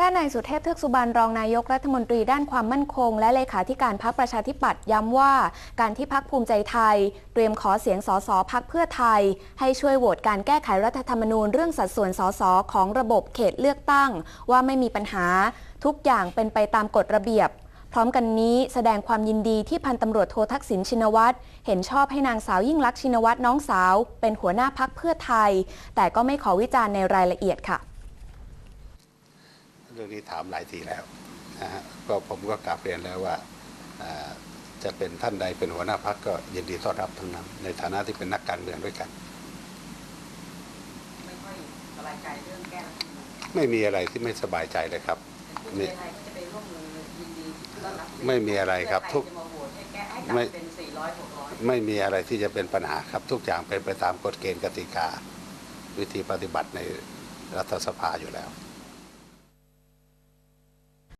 ด้านนายสุเทพเทือกสุบรรณรองนายกรัฐมนตรีด้านความมั่นคง และเลขาธิการพรรคประชาธิปัตย์ย้ำว่า การที่พักภูมิใจไทย เตรียมขอเสียงสสพักเพื่อไทย ให้ช่วยโหวตการแก้ไขรัฐธรรมนูญเรื่องสัดส่วนสสของระบบเขตเลือกตั้ง ว่าไม่มีปัญหา ทุกอย่างเป็นไปตามกฎระเบียบ พร้อมกันนี้แสดงความยินดีที่พันตำรวจโททักษิณชินวัตรเห็นชอบให้นางสาวยิ่งลักษณ์ชินวัตรน้องสาว เป็นหัวหน้าพักเพื่อไทย แต่ก็ไม่ขอวิจารณ์ในรายละเอียดค่ะ เรื่องนี้ถามหลายทีแล้วนะฮะก็ผมก็กลับเรียนแล้วว่าอ่าจะเป็นท่านใดเป็นหัวหน้าพักก็ยินดีต้อนรับทั้งนั้นในฐานะที่เป็นนักการเมืองด้วยกันไม่ค่อยสบายใจเรื่องแก้รัฐธรรมนูญไม่มีอะไรที่ไม่สบายใจเลยครับแต่ภูมิใจไทยก็จะไปร่วมมือยินดีต้อนรับไม่มีอะไรครับทุกเพื่อไทยจะมาโหวตให้แก้ให้กลับไม่เป็น400 600ไม่มีอะไรที่จะเป็นปัญหาครับ ทุกอย่างเป็นไปตามกฎเกณฑ์กติกา วิธีปฏิบัติในรัฐสภาอยู่แล้ว